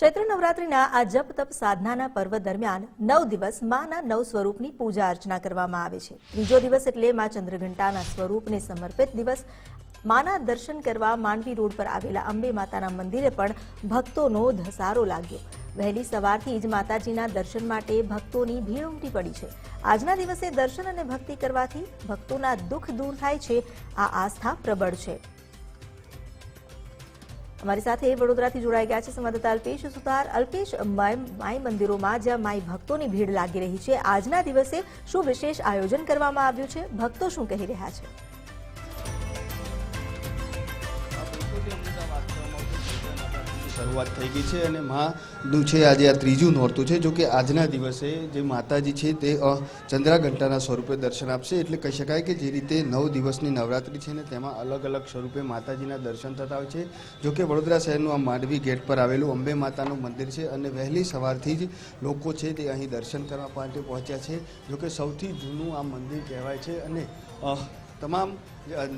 ચૈત્ર નવરાત્રિના આ જપ તપ સાધનાના પર્વ દરમિયાન નવ દિવસ માના નવ સ્વરૂપની પૂજા અર્ચના કરવામાં આવે છે. ત્રીજો દિવસ એટલે મા ચંદ્રઘંટાના સ્વરૂપને સમર્પિત દિવસ. માના દર્શન કરવા માંડવી રોડ પર આવેલા અંબે માતાના મંદિરે પણ ભક્તોનો ધસારો લાગ્યો. વહેલી સવારથી જ માતાજીના દર્શન માટે ભક્તોની ભીડ ઉમટી પડી છે. આજના દિવસે દર્શન અને ભક્તિ કરવાથી ભક્તોના દુઃખ દૂર થાય છે. આ આસ્થા પ્રબળ છે. અમારી સાથે વડોદરાથી જોડાઈ ગયા છે સંવાદદાતા અલ્પેશ સુતાર અલ્પેશ, માય માય મંદિરોમાં જ્યાં માઈ ભક્તોની ભીડ લાગી રહી છે, આજના દિવસે શું વિશેષ આયોજન કરવામાં આવ્યું છે? ભક્તો શું કહી રહ્યા છે? શરૂઆત થઈ ગઈ છે અને માનું છે આજે આ ત્રીજું નોરતું છે જો કે આજના દિવસે જે માતાજી છે તે ચંદ્રાઘંટાના સ્વરૂપે દર્શન આપશે. એટલે કહી શકાય કે જે રીતે નવ દિવસની નવરાત્રિ છે ને તેમાં અલગ અલગ સ્વરૂપે માતાજીના દર્શન થતા હોય છે. જો કે વડોદરા શહેરનું આ માંડવી ગેટ પર આવેલું અંબે માતાનું મંદિર છે અને વહેલી સવારથી જ લોકો છે તે અહીં દર્શન કરવા માટે પહોંચ્યા છે. જો કે સૌથી જૂનું આ મંદિર કહેવાય છે અને તમામ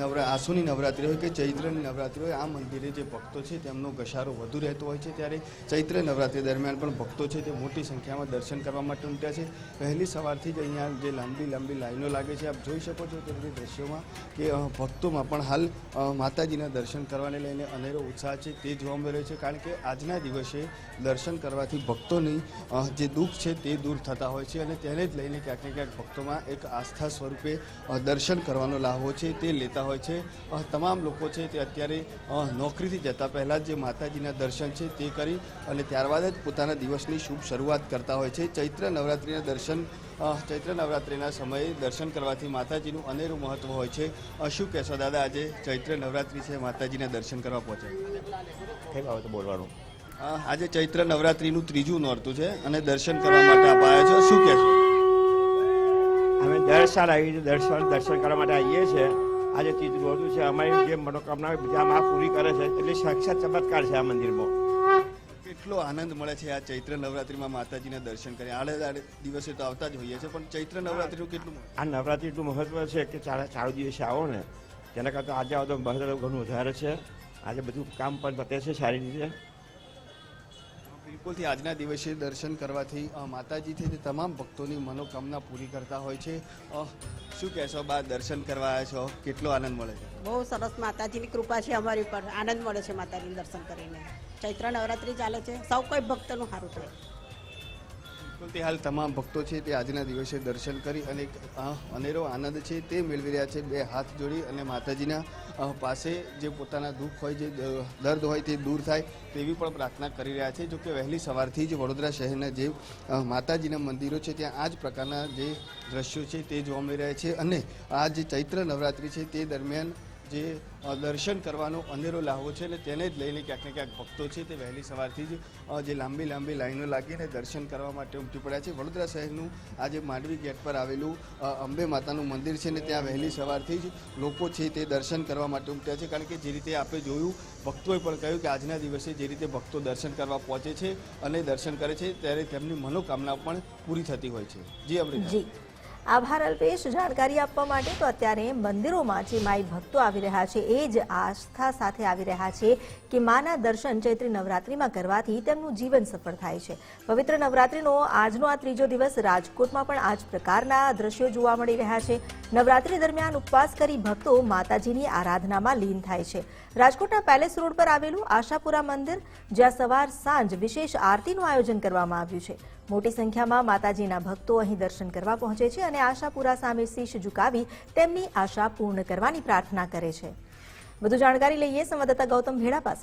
નવરા, આસુની નવરાત્રિ હોય કે ચૈત્રની નવરાત્રિ હોય, આ મંદિરે જે ભક્તો છે તેમનો ઘસારો વધુ રહેતો હોય છે. ત્યારે ચૈત્ર નવરાત્રિ દરમિયાન પણ ભક્તો છે તે મોટી સંખ્યામાં દર્શન કરવા માટે ઉમટ્યા છે. વહેલી સવારથી જ અહીંયા જે લાંબી લાંબી લાઈનો લાગે છે, આપ જોઈ શકો છો તેમની દ્રશ્યોમાં કે ભક્તોમાં પણ હાલ માતાજીના દર્શન કરવાને લઈને અનેરો ઉત્સાહ છે, તે જોવા મળી રહ્યો છે. કારણ કે આજના દિવસે દર્શન કરવાથી ભક્તોની જે દુઃખ છે તે દૂર થતા હોય છે અને તેને જ લઈને ક્યાંક ને ક્યાંક ભક્તોમાં એક આસ્થા સ્વરૂપે દર્શન કરવાનો લાહવો છે તે લેતા હોય છે. તમામ લોકો છે તે અત્યારે નોકરીથી જતા પહેલાં જ જે માતાજીના દર્શન છે તે કરી અને ત્યારબાદ જ પોતાના દિવસની શુભ શરૂઆત કરતા હોય છે. ચૈત્ર નવરાત્રિના દર્શન ચૈત્ર નવરાત્રિના સમયે દર્શન કરવાથી માતાજીનું અનેરું મહત્વ હોય છે. શું કહેશો દાદા આજે ચૈત્ર નવરાત્રિ છે માતાજીના દર્શન કરવા પહોંચે? કઈ બાબતે બોલવાનું? આજે ચૈત્ર નવરાત્રિનું ત્રીજું નોરતું છે અને દર્શન કરવા માટે આપ આવ્યા છો. શું કહેશો? અમે દર સાલ આવી રીતે દર્શન દર્શન કરવા માટે આવીએ છીએ. આજે ચીજ રોજું છે અમારી જે મનોકામના બધા આ પૂરી કરે છે. એટલે સાક્ષાત ચમત્કાર છે આ મંદિરમાં કેટલો આનંદ મળે છે આ ચૈત્ર નવરાત્રિમાં માતાજીના દર્શન કરી આડે આડે દિવસે તો આવતા જ હોઈએ છે પણ ચૈત્ર નવરાત્રિનું કેટલું આ નવરાત્રિનું એટલું મહત્વ છે કે ચાર ચાર દિવસે આવો ને. તેના કરતાં આજે આવો તો મહત્વ ઘણું વધારે છે. આજે બધું કામ પણ પતે છે સારી રીતે. બિલકુલથી આજના દિવસે દર્શન કરવાથી માતાજીથી તે તમામ ભક્તોની મનોકામના પૂરી કરતા હોય છે. શું કહેશો બા, દર્શન કરવા આવ્યા છો? કેટલો આનંદ મળે છે? બહુ સરસ માતાજીની કૃપા છે અમારી ઉપર આનંદ મળે છે માતાજીનું દર્શન કરીને. ચૈત્ર નવરાત્રિ ચાલે છે. સૌ કોઈ ભક્તનું સારું થાય. બિલકુલથી હાલ તમામ ભક્તો છે તે આજના દિવસે દર્શન કરી અને અનેરો આનંદ છે તે મેળવી રહ્યા છે. બે હાથ જોડી અને માતાજીના પાસે જે પોતાના દુઃખ હોય, જે દર્દ હોય તે દૂર થાય તેવી પણ પ્રાર્થના કરી રહ્યા છે. જો કે વહેલી સવારથી જ વડોદરા શહેરના જે માતાજીના મંદિરો છે ત્યાં આ જ પ્રકારના જે દ્રશ્યો છે તે જોવા મળી રહ્યા છે. અને આ જે ચૈત્ર નવરાત્રિ છે તે દરમિયાન જે દર્શન કરવાનો અનેરો લાહવો છે અને તેને જ લઈને ક્યાંક ને ક્યાંક ભક્તો છે તે વહેલી સવારથી જ જે લાંબી લાંબી લાઈનો લાગીને દર્શન કરવા માટે ઉમટી પડ્યા છે. વડોદરા શહેરનું આજે માંડવી ગેટ પર આવેલું અંબે માતાનું મંદિર છે ને ત્યાં વહેલી સવારથી જ લોકો છે તે દર્શન કરવા માટે ઉમટ્યા છે. કારણ કે જે રીતે આપણે જોયું, ભક્તોએ પણ કહ્યું કે આજના દિવસે જે રીતે ભક્તો દર્શન કરવા પહોંચે છે અને દર્શન કરે છે, ત્યારે તેમની મનોકામના પણ પૂરી થતી હોય છે. જી, અમૃત. જી. આભાર અલ્પેશ, જાણકારી આપવા માટે તો અત્યારે મંદિરોમાં જે માઈ ભક્તો આવી રહ્યા છે. એ જ આસ્થા સાથે આવી રહ્યા છે કે માના દર્શન ચૈત્રી નવરાત્રિમાં કરવાથી તેમનું જીવન સફળ થાય છે. પવિત્ર નવરાત્રિનો આજનો આ ત્રીજો દિવસ રાજકોટમાં પણ આ જ પ્રકારના દ્રશ્યો જોવા મળી રહ્યા છે. નવરાત્રિ દરમિયાન ઉપવાસ કરી ભક્તો માતાજીની આરાધનામાં લીન થાય છે. રાજકોટના પેલેસ રોડ પર આવેલું આશાપુરા મંદિર, જ્યાં સવાર સાંજ વિશેષ આરતીનું આયોજન કરવામાં આવ્યું છે. મોટી સંખ્યામાં માતાજીના ભક્તો અહીં દર્શન કરવા પહોંચે છે અને આશાપુરા સામે શીશ ઝુકાવી તેમની આશા પૂર્ણ કરવાની પ્રાર્થના કરે છે. વધુ જાણકારી લઈએ સંવાદદાતા ગૌતમ ભેડા પાસે.